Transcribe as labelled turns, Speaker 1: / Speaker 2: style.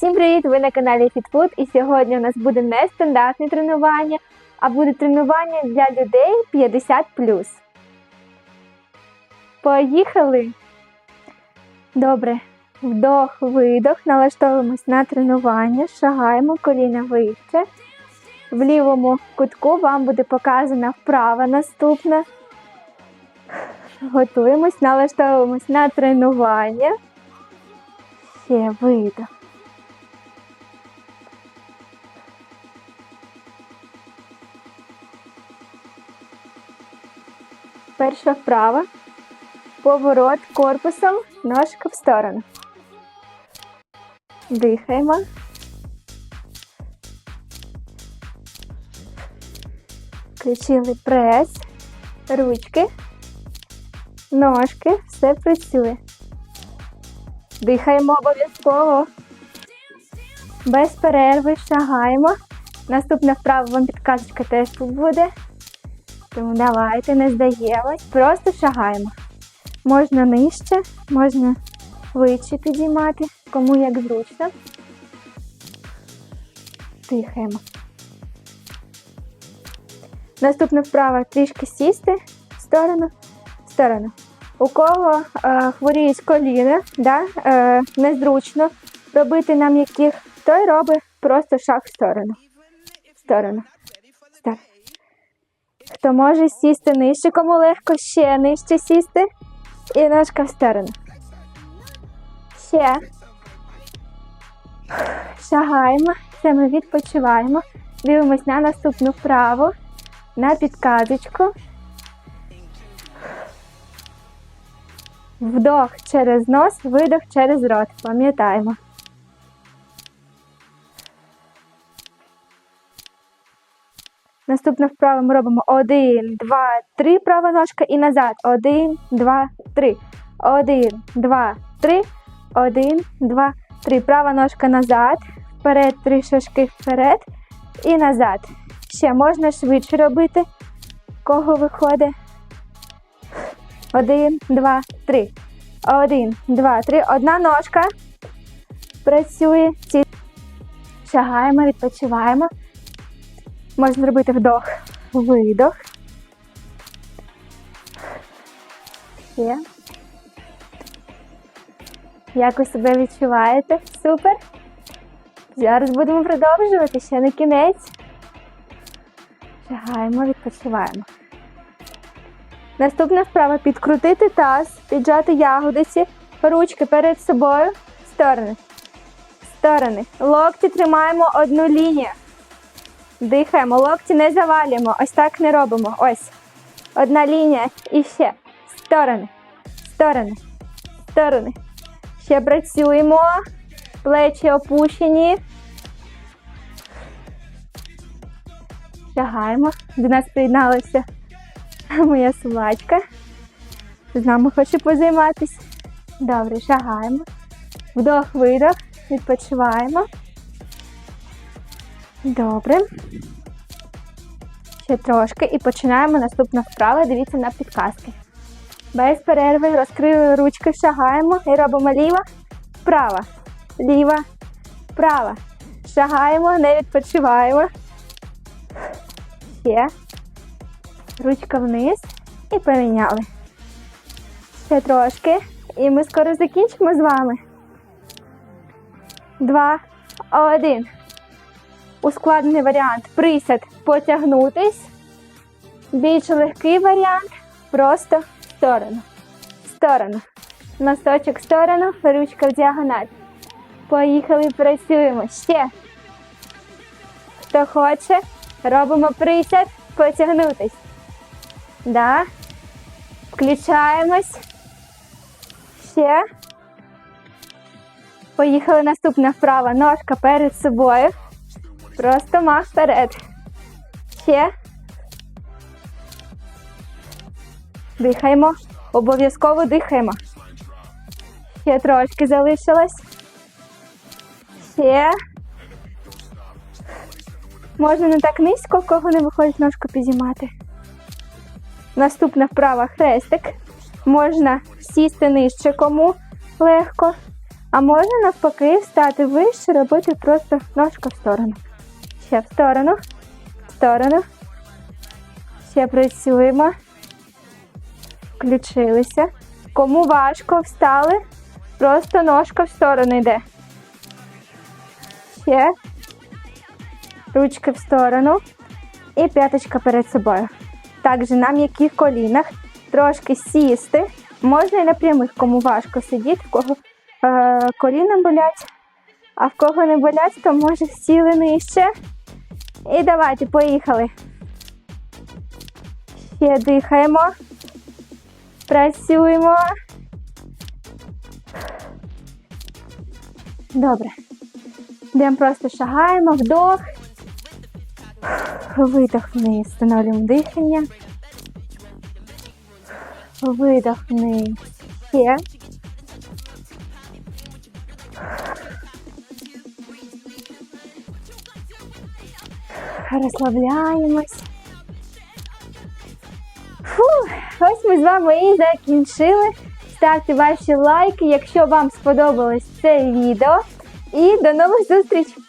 Speaker 1: Всім привіт! Ви на каналі FitFood і сьогодні у нас буде не стандартне тренування, а буде тренування для людей 50. Поїхали! Добре. Вдох, видох, налаштовуємось на тренування, шагаємо коліна вище. В лівому кутку вам буде показана вправа наступна. Готуємось, налаштовуємось на тренування. Ще видох. Перша вправа. Поворот корпусом, ножка в сторону. Дихаємо. Включили прес, ручки, ножки, все працює. Дихаємо обов'язково. Без перерви шагаємо. Наступна вправа вам підказочка теж тут буде. Тому давайте, не здаємось, просто шагаємо. Можна нижче, можна вище підіймати, кому як зручно. Дихаємо. Наступна вправа трішки сісти в сторону, в сторону. У кого е, хворіють коліна, да, е, незручно робити нам яких, той робить просто шаг в сторону. В сторону. В сторону. Хто може сісти нижче, кому легко ще нижче сісти. І ножка в сторону. Ще. Шагаємо. Це ми відпочиваємо. Дивимось на наступну вправу. На підказочку. Вдох через нос, видох через рот. Пам'ятаємо. Наступна вправа ми робимо 1, 2, 3, права ножка і назад. 1, 2, 3. 1, 2, 3. 1, 2, 3. Права ножка назад. Вперед, три шажки вперед і назад. Ще можна швидше робити. Кого виходить? 1, 2, 3. 1, 2, 3. Одна ножка. Працює. Шагаємо, відпочиваємо. Можна зробити вдох, видох. Ще. Як ви себе відчуваєте? Супер. Зараз будемо продовжувати ще на кінець. Шагаємо, відпочиваємо. Наступна вправа підкрутити таз, піджати ягодиці, ручки перед собою, сторони. Сторони. Локті тримаємо одну лінію. Дихаємо, локті не завалюємо. Ось так не робимо. Ось. Одна лінія і ще. Сторони. Сторони. Сторони. Ще працюємо. Плечі опущені. Шагаємо. До нас приєдналася моя собачка. З нами хоче позайматися. Добре, шагаємо. Вдох, видох. Відпочиваємо. Добре. Ще трошки і починаємо наступну вправу. Дивіться на підказки. Без перерви розкрили ручки, шагаємо і робимо ліва, права, ліва, права. Шагаємо, не відпочиваємо. Ще. Ручка вниз і поміняли. Ще трошки. І ми скоро закінчимо з вами. Два, один. Ускладнений варіант присід потягнутись. Більш легкий варіант просто в сторону. В сторону. Носочок в сторону, ручка в діагональ. Поїхали, працюємо. Ще. Хто хоче, робимо присід, потягнутись. Да. Включаємось. Ще. Поїхали наступна вправа. Ножка перед собою. Просто мах вперед. Ще. Дихаємо. Обов'язково дихаємо. Ще трошки залишилось. Ще. Можна не так низько, кого не виходить ножку підіймати. Наступна вправа хрестик. Можна сісти нижче кому легко. А можна навпаки встати вище, робити просто ножка в сторону. Ще в сторону, в сторону. Ще працюємо. Включилися. Кому важко, встали. Просто ножка в сторону йде. Ще. Ручки в сторону. І п'яточка перед собою. Також на м'яких колінах трошки сісти. Можна і на прямих, кому важко сидіти, в кого е, коліна болять, а в кого не болять, то може сіли нижче. І давайте, поїхали. Ще дихаємо. Працюємо. Добре. Йдемо просто шагаємо, вдох. Видох вниз. Встановлюємо дихання. Видох вниз. Ще. Розслабляємось. Фу, ось ми з вами і закінчили. Ставте ваші лайки, якщо вам сподобалось це відео. І до нових зустрічей!